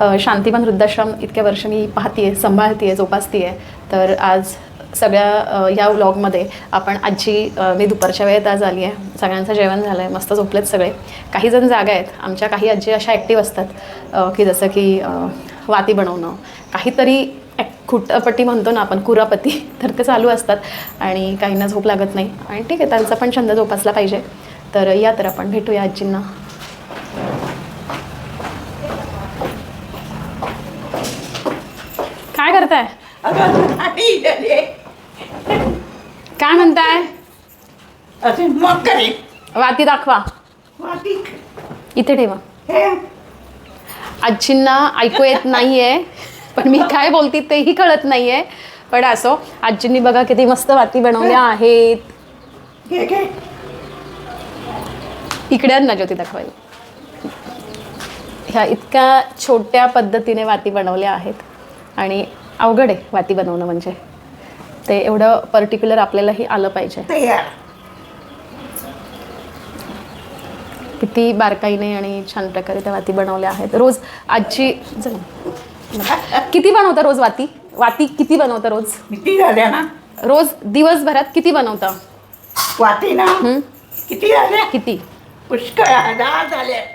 अ, शांतिवन वृद्धाश्रम इतक्या वर्ष मी पाहतीये सांभाळतीये जोपासतीये. तर आज सगळ्या या व्लॉगमध्ये आपण आजी मी दुपारच्या वेळेत आज आली आहे सगळ्यांचं जेवण झालं आहे मस्त झोपलेत सगळे. काही जण जागा आहेत. आमच्या काही आजी अशा ॲक्टिव्ह असतात की जसं की वाती बनवणं. काहीतरी खुटपट्टी म्हणतो ना आपण कुरापती तर ते चालू असतात आणि काहींना झोप लागत नाही. आणि ठीक आहे त्यांचा पण छंद जोपासला पाहिजे. तर या तर आपण भेटूया आजींना काय करताय काय म्हणताय? मग वाती दाखवा. इथे ठेवा. आजींना ऐकू येत नाहीये पण मी काय बोलते तेही कळत नाहीये. पण असो आजींनी बघा किती मस्त वाती बनवल्या आहेत. इकडे ना ज्योती दाखवायला. ह्या इतक्या छोट्या पद्धतीने वाती बनवल्या आहेत. आणि अवघड आहे वाती बनवणं म्हणजे. ते एवढं पर्टिक्युलर आपल्यालाही आलं पाहिजे. तयार. किती बारकाईने आणि छान प्रकारे त्या वाती बनवल्या आहेत. रोज आजी चला. किती बनवता रोज वाती? वाती किती बनवता रोज? किती झाल्या ना? रोज दिवसभरात किती बनवता? वाटी ना? किती झाल्या? किती? पुष्कळ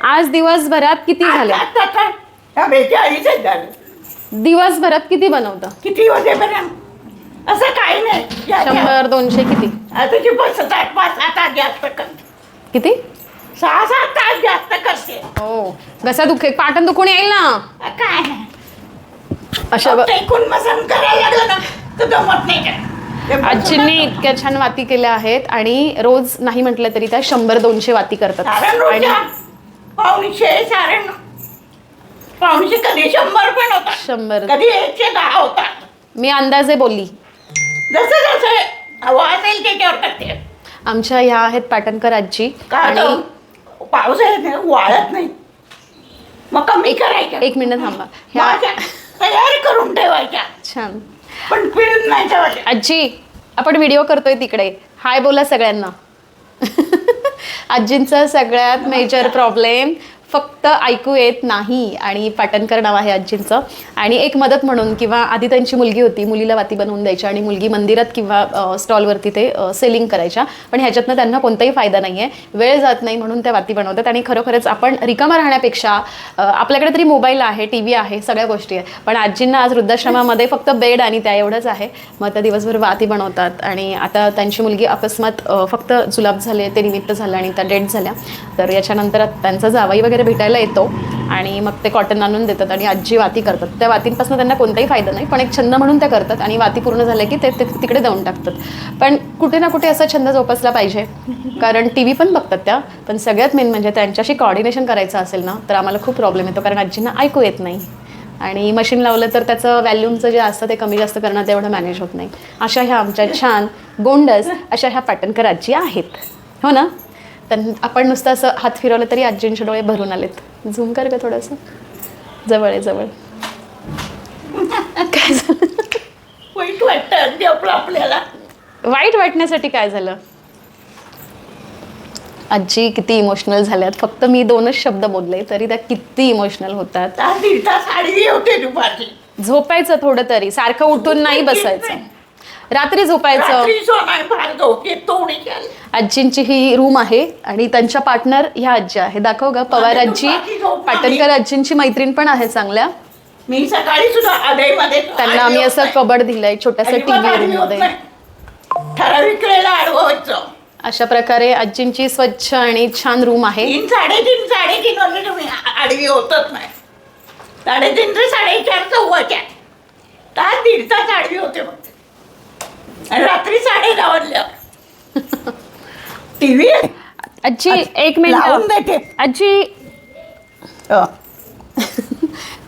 आज दिवसभरात किती झाल्या? बेचाळीसच झालं. दिवसभरात किती बनवता? किती होते बरं असं काही नाही. शंभर दोनशे किती? आता बस सात पाच सात तास जास्त करते. किती? सहा सात तास जास्त करते. हो. घसा दुखे पाटण दुखून येईल ना? आ, काय? नाही. अशा ब- फक्त एकूण मसन करायला लागलं ना तर जमत नाही काय ते बसून आजींनी इतक्या छान वाती केल्या आहेत आणि रोज नाही म्हटलं तरी त्या शंभर दोनशे वाती करतात. सारण आणि सारण कधी शंभर पण होता शंभर. कधी एकशे दहा होता मी अंदाजे बोलली. जसं जसं हवं असेल त्याच्यावर करते. आमच्या ह्या आहेत पाटणकर आजी आणि पाऊस ना, वाळत नाही. मग कमी करायचं एक मिनिट थांबा. ह्या माझ्या तयार करून ठेवायच्या. छान. पण पिळून नाही ठेवायच्या. आजी आपण व्हिडिओ करतोय तिकडे. हाय बोला सगळ्यांना. आजींचा सगळ्यात मेजर प्रॉब्लेम फक्त ऐकू येत नाही आणि पाटणकर नाव आहे आजींचं. आणि एक मदत म्हणून किंवा आधी त्यांची मुलगी होती मुलीला वाती बनवून द्यायची आणि मुलगी मंदिरात किंवा स्टॉलवरती ते सेलिंग करायच्या. पण ह्याच्यातनं त्यांना कोणताही फायदा नाही आहे वेळ जात नाही म्हणून त्या वाती बनवतात आणि खरोखरच आपण रिकामा राहण्यापेक्षा आपल्याकडे तरी मोबाईल आहे टी व्ही आहे सगळ्या गोष्टी आहे पण आजींना आज वृद्धाश्रमामध्ये फक्त बेड आणि त्या एवढंच आहे. मग त्या दिवसभर वाती बनवतात आणि आता त्यांची मुलगी अकस्मात फक्त जुलाब झाले ते निमित्त झालं आणि त्या डेट झाल्या. तर याच्यानंतर त्यांचा जावाई वगैरे भेटायला येतो आणि मग ते कॉटन आणून देतात आणि आजी वाती करतात. त्या वातींपासून त्यांना कोणताही फायदा नाही पण एक छंद म्हणून त्या करतात आणि वाती पूर्ण झाल्या की ते तिकडे जाऊन टाकतात. पण कुठे ना कुठे असा छंद जोपासला पाहिजे कारण टी व्ही पण बघतात त्या पण सगळ्यात मेन म्हणजे त्यांच्याशी कॉर्डिनेशन करायचं असेल ना तर आम्हाला खूप प्रॉब्लेम येतो कारण आजींना ऐकू येत नाही. आणि मशीन लावलं तर त्याचं व्हॅल्यूमचं जे असतं ते कमी जास्त करणं तेवढं मॅनेज होत नाही. अशा ह्या आमच्या छान गोंडस अशा ह्या पाटणकर आजी आहेत. हो ना? तर आपण नुसतं असं हात फिरवलं तरी आजींचे डोळे भरून आलेत. झूम कर का थोडंसं. जवळ आहे जवळ. काय झालं? वाईट वाटतं अगदी आपलं आपल्याला. वाईट वाटण्यासाठी काय झालं? आजी किती इमोशनल झाल्यात. फक्त मी दोनच शब्द बोलले तरी त्या किती इमोशनल होतात. तास दीड तास आडवी होते दुपारची. झोपायचं थोडं तरी. सारखं उठून नाही बसायचं. रात्री झोपायचं. रात्री फार तोडी आजींची ही रूम आहे आणि त्यांच्या पार्टनर ह्या आजी आहे दाखव ग पवार आजी पाटणकर आजींची मैत्रीण पण आहे चांगल्या. मी सकाळी सुद्धा आधेमध्ये त्यांना आम्ही असं कबड दिलंय छोट्याशा टीव्ही रूममध्ये ठराविक वेळेला अशा प्रकारे आजींची स्वच्छ आणि छान रूम आहे. तीन साडेतीन साडेतीन वाजले तुम्ही. आ- आडवी होतच नाही. साडेतीन ते साडेचार चव्वाच्या तास दीड तास आडवी होते आणि रात्री साडे दहा टीव्ही? आजी एक लावून मिनिट देते. आजी. तर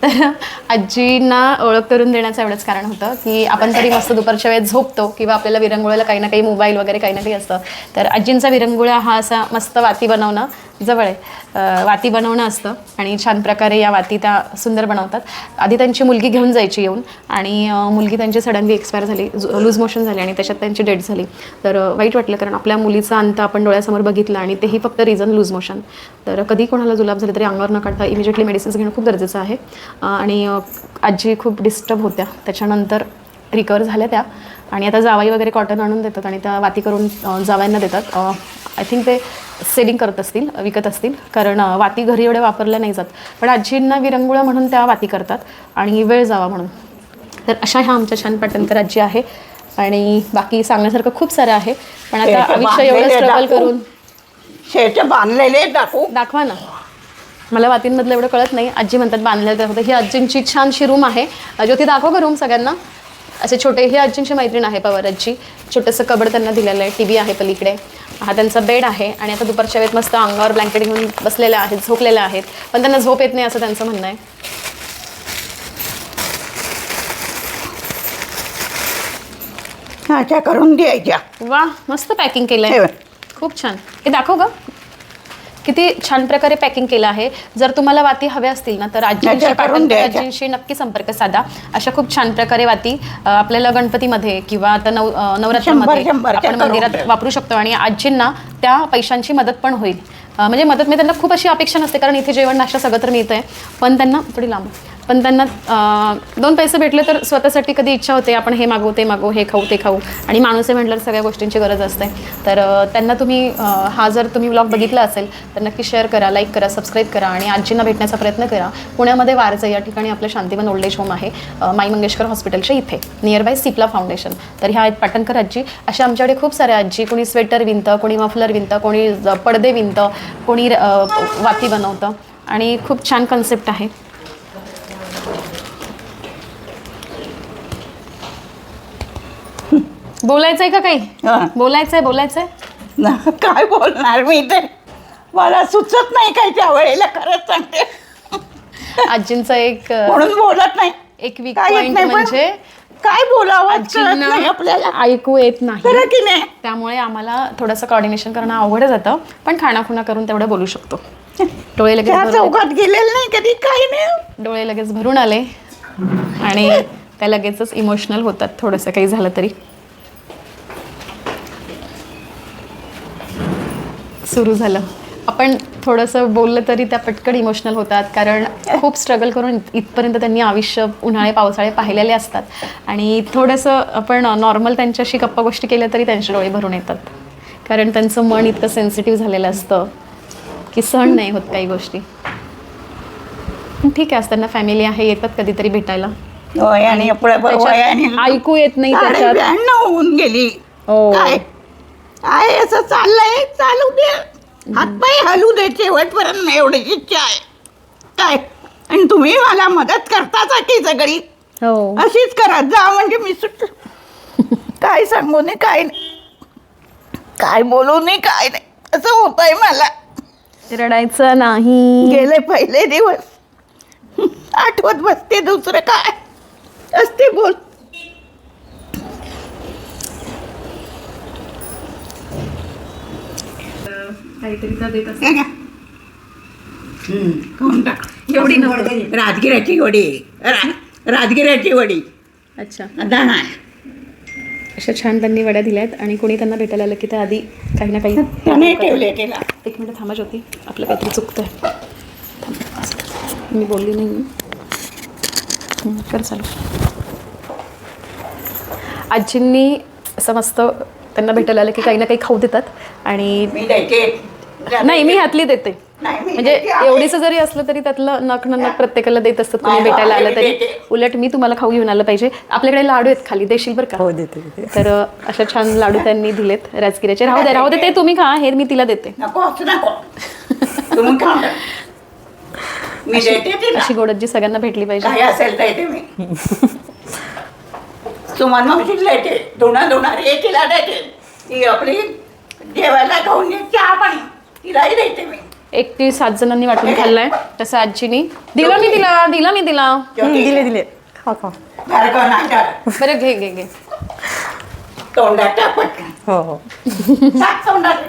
आजींना ओळख करून देण्याचं एवढंच कारण होतं की आपण तरी मस्त दुपारच्या वेळेत झोपतो किंवा आपल्याला विरंगुळ्याला काही ना काही मोबाईल वगैरे काही ना काही असतं तर आजींचा विरंगुळा हा असा मस्त वाती बनवणं जवळ आहे. वाती बनवणं असतं आणि छान प्रकारे या वाती त्या सुंदर बनवतात. आधी त्यांची मुलगी घेऊन जायची येऊन आणि मुलगी त्यांची सडनली एक्सपायर झाली लूज मोशन झाली आणि त्याच्यात त्यांची डेथ झाली. तर वाईट वाटलं कारण आपल्या मुलीचा अंत आपण डोळ्यासमोर बघितला आणि तेही फक्त रिझन लूज मोशन तर कधी कोणाला जुलाब झाले तरी अंगावर न काढता इमिजिएटली मेडिसिन्स घेणं खूप गरजेचं आहे. आणि आजी खूप डिस्टर्ब होत्या. त्याच्यानंतर रिकवर झाल्या त्या. आणि आता जावाई वगैरे कॉटन आणून देतात आणि त्या वाती करून जावयांना देतात. आय थिंक ते सेलिंग करत असतील विकत असतील. कारण वाती घरी एवढ्या वापरल्या नाही जात. पण आजींना विरंगुळा म्हणून त्या वाती करतात आणि वेळ जावा म्हणून. तर अशा ह्या आमच्या छान पाटणकर आजी आहे. आणि बाकी सांगण्यासारखं खूप सारं आहे. पण आता आयुष्य एवढं स्ट्रगल. करून शेत बांधलेले दाखवू. दाखवा ना. मला वातींमधलं एवढं कळत नाही. आजी म्हणतात बांधलेलं तर होतं ही आजींची छानशी रूम आहे. ज्योती दाखव का रूम सगळ्यांना. असे छोटे ही आजींची मैत्रीण आहे पवार आजी. छोटंसं कबड त्यांना दिलेलं आहे. टी व्ही आहे पलीकडे. हा त्यांचा बेड आहे आणि आता दुपारच्या वेळेत मस्त अंगावर ब्लँकेट घेऊन बसलेल्या आहेत झोपलेल्या आहेत. पण त्यांना झोप येत नाही असं त्यांचं म्हणणं आहे. अशा करून द्यायच्या. वा मस्त पॅकिंग केलं ठेव. आहे खूप छान. हे दाखव का किती छान प्रकारे पॅकिंग केलं आहे. जर तुम्हाला वाती हव्या असतील ना तर आजींशी पाटणकर नक्की संपर्क साधा. अशा खूप छान प्रकारे वाती आपल्याला गणपतीमध्ये किंवा आता नव नवरात्रामध्ये आपण मंदिरात. वापरू शकतो आणि आजींना त्या पैशांची मदत पण होईल. म्हणजे मदत मी त्यांना खूप अशी अपेक्षा नसते कारण इथे जेवण नाश्ता सगळं तर मिळतंय. पण त्यांना थोडी लांब. पण त्यांना दोन पैसे भेटले तर स्वतःसाठी कधी इच्छा होते आपण हे मागवू ते मागवू हे खाऊ ते खाऊ. आणि माणूस आहे म्हटल्यावर सगळ्या गोष्टींची गरज असते. तर त्यांना तुम्ही हा जर तुम्ही व्लॉग बघितला असेल तर नक्की शेअर करा लाईक करा सबस्क्राईब करा आणि आजींना भेटण्याचा प्रयत्न करा. पुण्यामध्ये वारजे या ठिकाणी आपलं शांतिवन ओल्ड एज होम आहे माई मंगेशकर हॉस्पिटलच्या इथे नियर बाय सिप्ला फाउंडेशन तर ह्या आहेत पाटणकर आजी. अशा आमच्याकडे खूप साऱ्या आजी कोणी स्वेटर विणतं कोणी मफलर विणतं कोणी ज- पडदे विणतं कोणी वाती बनवतं. आणि खूप छान कन्सेप्ट आहे. बोलायचंय का काही? हा. बोलायचंय बोलायचंय? ना, काय बोलणार मी तर मला सुचत नाही काय त्या वेळेला खरंच सांगते. आजींचा एक म्हणून बोलत नाही. एक वीक काय येत पॉइंट नाही पण. म्हणजे काय बोलावं कळत नाही आजींना आपल्याला. ऐकू येत नाही. खरं की नाही? त्यामुळे आम्हाला थोडंसं कॉर्डिनेशन करणं अवघड जातं. पण खाणाखुणा करून तेवढं बोलू शकतो. डोळे लगेच त्या भरून चौकात गेलेलं नाही कधी काही नाही. डोळे लगेच भरून आले. आणि त्या लगेचच इमोशनल होतात थोडंसं. काही झालं तरी. सुरू झालं. आपण थोडंसं बोललं तरी त्या पटकन इमोशनल होतात कारण खूप स्ट्रगल करून इथपर्यंत त्यांनी आयुष्य उन्हाळे पावसाळे पाहिलेले असतात. आणि थोडंसं आपण नॉर्मल त्यांच्याशी गप्पा गोष्टी केल्या तरी त्यांचे डोळे भरून येतात. कारण त्यांचं मन इतकं सेन्सिटिव्ह झालेलं असतं की सहन नाही होत काही गोष्टी. ठीक आहे आज त्यांना फॅमिली आहे येतात कधीतरी भेटायला. ऐकू येत नाही होऊन गेली. हो. काय आहे असं चाललंय? चालू दे हातपाय हलू दे शेवटपर्यंत एवढीच इच्छा आहे. काय? आणि तुम्ही मला मदत करताच की सगळी. हो. अशीच करत जा म्हणजे मी सुट काय सांगू नये काय नाही. काय बोलू नये काय नाही. असं होतंय मला. रडायचं नाही. गेले पहिले दिवस. आठवत बसते दुसरं काय? असते बोल. काहीतरी तर देत हे. खाऊन टाक. एवढी राजगिराची वडी. रा- राजगिराची वडी. अच्छा. दाणा अशा छान त्यांनी वड्या दिल्या आहेत आणि कोणी त्यांना भेटायला आलं की त्या आधी काही ना काही त्याने ठेवले तिला एक मिनिट थांबा ज्योती. आपलं काहीतरी चुकतंय. मी बोलली नाही. हं, कर चालू. आजींनी असं मस्त त्यांना भेटायला आलं की काही ना काही खाऊ देतात आणि मी द्यायचे नाही मी ह्यातली देते. म्हणजे. एवढीच जरी असलं तरी त्यातलं नख न नख प्रत्येकाला देत असतात कोणी नाही, भेटायला आलं तरी. उलट मी तुम्हाला खाऊ घेऊन आलं पाहिजे. आपल्याकडे लाडू आहेत खाली देशील बरं का? हो देते तर अशा छान लाडू त्यांनी दिलेत राजगिऱ्याचे. राहू दे राहू दे ते तुम्ही खा हे मी तिला देते. नको नको. अशी गोडजी सगळ्यांना भेटली पाहिजे. असेल सुमन मावशीला येते ती आपली जेवायला खाऊन चहा पाणी तिलाही देते मी. एक ती सात जणांनी वाटून खाल्लाय. तसं आजीनी. दिला मी तिला दिला मी तिला. दिले दिले. खा खा. बारकं नाटक बरं घे घे घे. तोंडात टाकत हो हो. सात तोंडात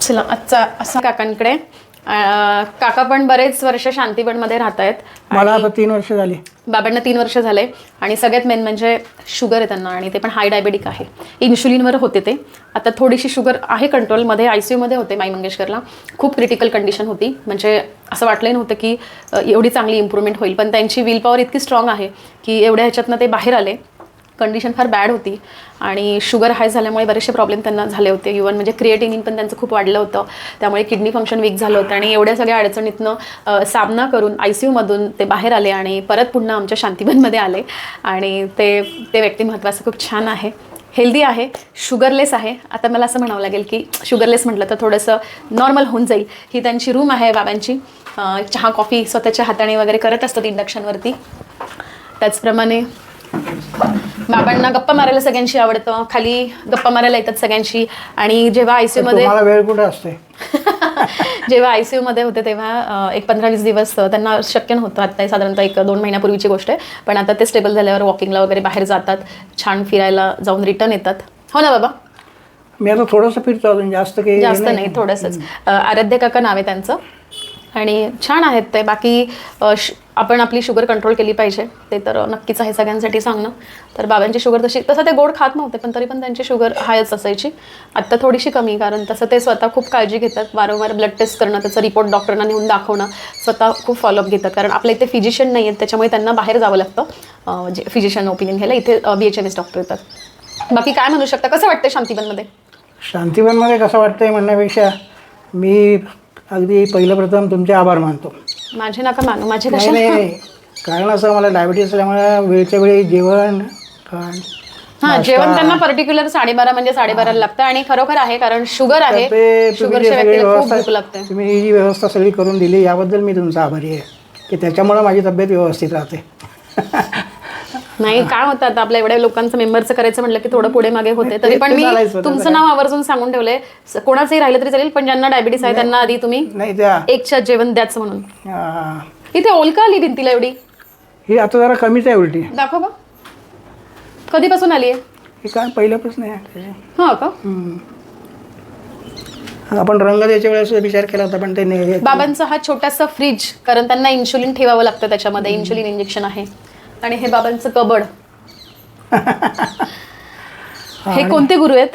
चला आजचा असा काकांकडे. काका पण बरेच वर्ष शांतीबनमध्ये राहत आहेत मला आता तीन वर्ष झाली. बाबांना तीन वर्ष झाले. आणि सगळ्यात मेन म्हणजे शुगर आहे त्यांना आणि ते पण हाय डायबेटिक आहे. इन्शुलिनवर होते ते. आता थोडीशी शुगर आहे कंट्रोलमध्ये आय सी यूमध्ये होते माई मंगेशकरला. खूप क्रिटिकल कंडिशन होती. म्हणजे असं वाटलंही नव्हतं की एवढी चांगली इम्प्रूव्हमेंट होईल. पण त्यांची विल पॉवर इतकी स्ट्रॉंग आहे की एवढ्या ह्याच्यातनं ते बाहेर आले. कंडिशन फार बॅड होती. आणि शुगर हाय झाल्यामुळे बरेचसे प्रॉब्लेम त्यांना झाले होते. इवन म्हणजे क्रिएटिनिन पण त्यांचं खूप वाढलं होतं. त्यामुळे किडनी फंक्शन वीक झालं होतं. आणि एवढ्या सगळ्या अडचणीतनं सामना करून आय सी यूमधून ते बाहेर आले आणि परत पुन्हा आमच्या शांतीबनमध्ये आले. आणि ते ते व्यक्तिमत्वाचं खूप छान आहे. हेल्दी आहे. शुगरलेस आहे. आता मला असं म्हणावं लागेल की शुगरलेस म्हटलं तर थोडंसं नॉर्मल होऊन जाईल. ही त्यांची रूम आहे बाबांची. चहा कॉफी स्वतःच्या हाताने वगैरे करत असतात इंडक्शनवरती त्याचप्रमाणे बाबांना गप्पा मारायला सगळ्यांशी आवडतं. खाली गप्पा मारायला येतात सगळ्यांशी. आणि जेव्हा आय सी यूमध्ये तुम्हाला वेळ कुठे असते? जेव्हा आय सी यूमध्ये होते तेव्हा एक पंधरा वीस दिवस त्यांना शक्य नव्हतं. आता साधारणतः एक दोन महिन्यापूर्वीची गोष्ट आहे. पण आता ते स्टेबल झाल्यावर वॉकिंगला वगैरे बाहेर जातात. छान फिरायला जाऊन रिटर्न येतात. हो ना बाबा? मी आता थोडंसं फिरतो अजून. जास्त काही जास्त नाही. थोडंसंच. अ, आराध्य काका नाव आहे त्यांचं. आणि छान आहेत ते. बाकी श- आपण आपली शुगर कंट्रोल केली पाहिजे. ते तर नक्कीच आहे सगळ्यांसाठी सांगणं. तर बाबांची शुगर तशी तसं ते गोड खात नव्हते पण तरी पण त्यांची शुगर हायच असायची. आत्ता थोडीशी कमी कारण तसं ते स्वतः खूप काळजी घेतात. वारंवार ब्लड टेस्ट करणं त्याचा रिपोर्ट डॉक्टरांना नेऊन दाखवणं स्वतः खूप फॉलोअप घेतात. कारण आपल्या इथे फिजिशियन नाही आहेत त्याच्यामुळे त्यांना बाहेर जावं लागतं. जे फिजिशियन ओपिनियन घ्यायला इथे B H M S doctor येतात. बाकी काय म्हणू शकता? कसं वाटतं शांतीवनमध्ये? शांतीवनमध्ये कसं वाटतंय म्हणण्यापेक्षा मी अगदी पहिलं प्रथम तुमचे आभार मानतो. माझे नका मानू माझे नाही नाही कारण असं मला डायबिटीस असल्यामुळे वेळच्या वेळी जेवण खाण, हा जेवण त्यांना पर्टिक्युलर साडेबारा म्हणजे साडेबाराला लागतं आणि खरोखर आहे कारण शुगर आहे ते तुम्ही जे शुगरच्या सगळी व्यक्तीला खूप भूक व्यवस्था लागते. तुम्ही ही जी व्यवस्था सगळी करून दिली याबद्दल मी तुमचा आभारी आहे. की त्याच्यामुळे माझी तब्येत व्यवस्थित राहते. नाही काय होतं आता? आपल्या एवढ्या लोकांचं मेंबरचं करायचं म्हटलं की थोडं पुढे मागे होते तरी पण मी तुमचं. नाव आवर्जून सांगून ठेवलंय. कोणाचंही राहिलं तरी चालेल पण ज्यांना डायबिटीस आहे त्यांना आधी तुम्ही त्या एकच्या जेवण द्याचं म्हणून. इथे ओलका आली भिंतीला एवढी. ही आता जरा कमीच आहे उलटी. दाखव कधीपासून आली आहे हे काय पहिल्यापासून आहे हा का? आपण रंग द्यायच्या वेळेस विचार केला होता पण ते बाबांचा हा छोटासा फ्रीज कारण त्यांना इन्शुलिन ठेवावं लागतं त्याच्यामध्ये इन्शुलिन इंजेक्शन आहे. आणि हे बाबांचं कबड. हे कोणते गुरु आहेत?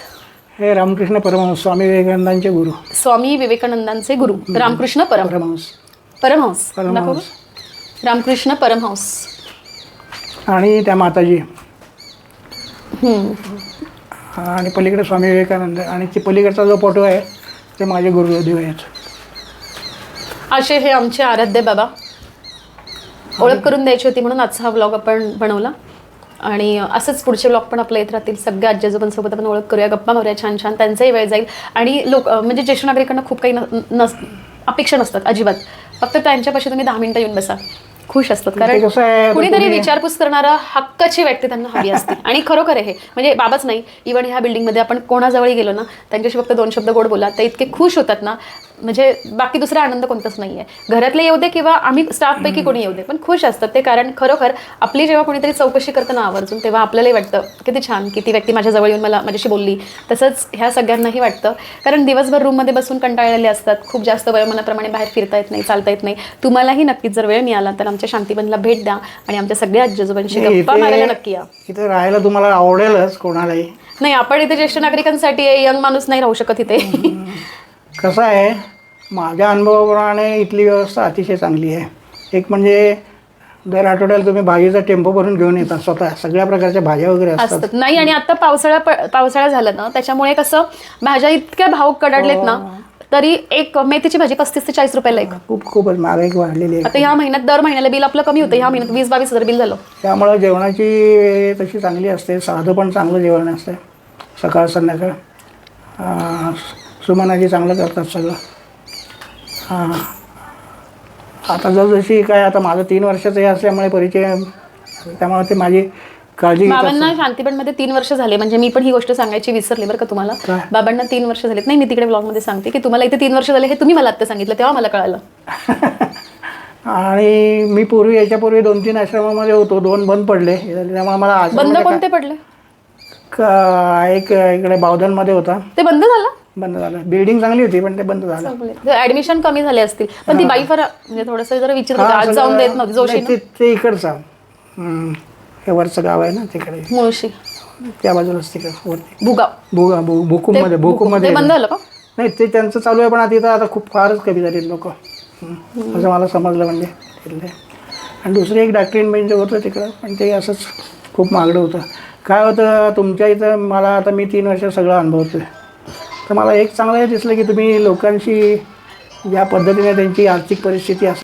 हे रामकृष्ण परमहंस स्वामी विवेकानंदांचे गुरु. स्वामी विवेकानंदांचे गुरु. रामकृष्ण परम. परमहंस. परमहंस. रामकृष्ण परमहंस. आणि त्या माताजी. आणि पलीकडे स्वामी विवेकानंद. आणि ती पलीकडचा जो फोटो आहे ते माझे गुरुदेव आहेत. असे हे आमचे आराध्य बाबा. ओळख करून द्यायची होती म्हणून आजचा हा व्लॉग आपण बनवला. आणि असंच पुढचे व्लॉग पण आपल्या येत राहतील. सगळ्या आजीआजोबांसोबत आपण ओळख करूया. गप्पा मारूया छान छान. त्यांचाही वेळ जाईल. आणि लोक म्हणजे ज्येष्ठ नागरिकांना खूप काही नस अपेक्षा नसतात. अजिबात. फक्त त्यांच्यापाशी तुम्ही दहा मिनिटं येऊन बसा. खुश असतात. कारण कुणीतरी विचारपूस करणारा हक्काची व्यक्ती त्यांना हवी असते. आणि खरोखर आहे हे. म्हणजे बाबाच नाही. इव्हन ह्या बिल्डिंगमध्ये आपण कोणाजवळ गेलो ना त्यांच्याशी फक्त दोन शब्द गोड बोला. ते इतके खुश होतात ना म्हणजे बाकी दुसरा आनंद कोणताच नाही आहे घरातले येऊ दे किंवा आम्ही स्टाफपैकी कोणी येऊ दे पण खुश असतात ते कारण खरोखर आपली जेव्हा कोणीतरी चौकशी करतं ना आवर्जून तेव्हा आपल्यालाही वाटतं किती छान किती व्यक्ती माझ्या जवळ येऊन मला माझ्याशी बोलली. तसंच ह्या सगळ्यांनाही वाटतं कारण दिवसभर रूममध्ये बसून कंटाळलेले असतात. खूप जास्त वयोमानाप्रमाणे बाहेर फिरता येत नाही चालता येत नाही. तुम्हालाही नक्कीच जर वेळ मिळाला तर आमच्या शांतीबनला भेट द्या आणि आमच्या सगळ्या आजीआजोबांशी नाही, गप्पा मारायला नक्की या. इथे राहायला तुम्हाला आवडेलच कोणालाही. नाही आपण इथे ज्येष्ठ नागरिकांसाठी यंग माणूस नाही राहू शकत इथे. कसं आहे माझ्या अनुभवाप्रमाणे इथली व्यवस्था अतिशय चांगली आहे. एक म्हणजे दर आठवड्याला तुम्ही भाजीचा टेम्पो भरून घेऊन येता स्वतः सगळ्या प्रकारच्या भाज्या वगैरे असतात. नाही आणि आता पावसाळा पावसाळा झाला ना त्याच्यामुळे कसं भाज्या इतक्या भाव कडाडलेत ना तरी एक मेथीची भाजी पस्तीस ते चाळीस रुपयाला एक. खूप खूपच महागाई वाढलेली आहे. आता ह्या महिन्यात दर महिन्याला बिल आपलं कमी होतं ह्या महिन्यात वीस बावीस हजार बिल झालं. त्यामुळं जेवणाची तशी चांगली असते साधं पण चांगलं जेवण असते सकाळ संध्याकाळ. सुमनाजी चांगलं करतात सगळं. हां. आता जसजशी काय आता माझं तीन वर्षाचं हे असल्यामुळे परिचय त्यामुळे ते माझी काळजी बाबांना. शांतीपणमध्ये तीन वर्ष झाले. म्हणजे मी पण ही गोष्ट सांगायची विसरले बरं का तुम्हाला? बाबांना तीन वर्ष झालेत. नाही मी तिकडे ब्लॉगमध्ये सांगते की तुम्हाला इथे तीन वर्ष झाले हे तुम्ही मला आता सांगितलं तेव्हा मला कळालं. आणि मी पूर्वी याच्यापूर्वी दोन तीन आश्रमामध्ये होतो. दोन बंद पडले. त्यामुळे मला बंद आश्रमामध्ये कोणते पडले? का- एक इकडे बावधनमध्ये होता. ते बंद झालं? बंद झालं. बिल्डिंग चांगली होती पण ते बंद झालं. ऍडमिशन कमी झाले असतील पण ती बाई फार म्हणजे थोडस जरा विचार आज जाऊन देत नव्हती जोशी ते ते इकडचं. हे वरचं गाव आहे ना तिकडे. मुळशी. त्या बाजूलाच तिकडे वरती. भुगाव. भुगा भू भुकुममध्ये भुकुममध्ये ते बंद झालं का? नाही ते त्यांचं चालू आहे पण आता इथं आता खूप फारच कमी झाले लोक. असं मला समजलं म्हणजे. तिथले. आणि दुसरी एक डॉक्टरीन बेंच होतं तिकडं पण ते असंच खूप मागडं होतं. काय होतं तुमच्या इथं मला आता मी तीन वर्ष सगळं अनुभवतो तर मला एक चांगलं हे दिसलं की तुम्ही लोकांशी ज्या पद्धतीने त्यांची आर्थिक परिस्थिती असते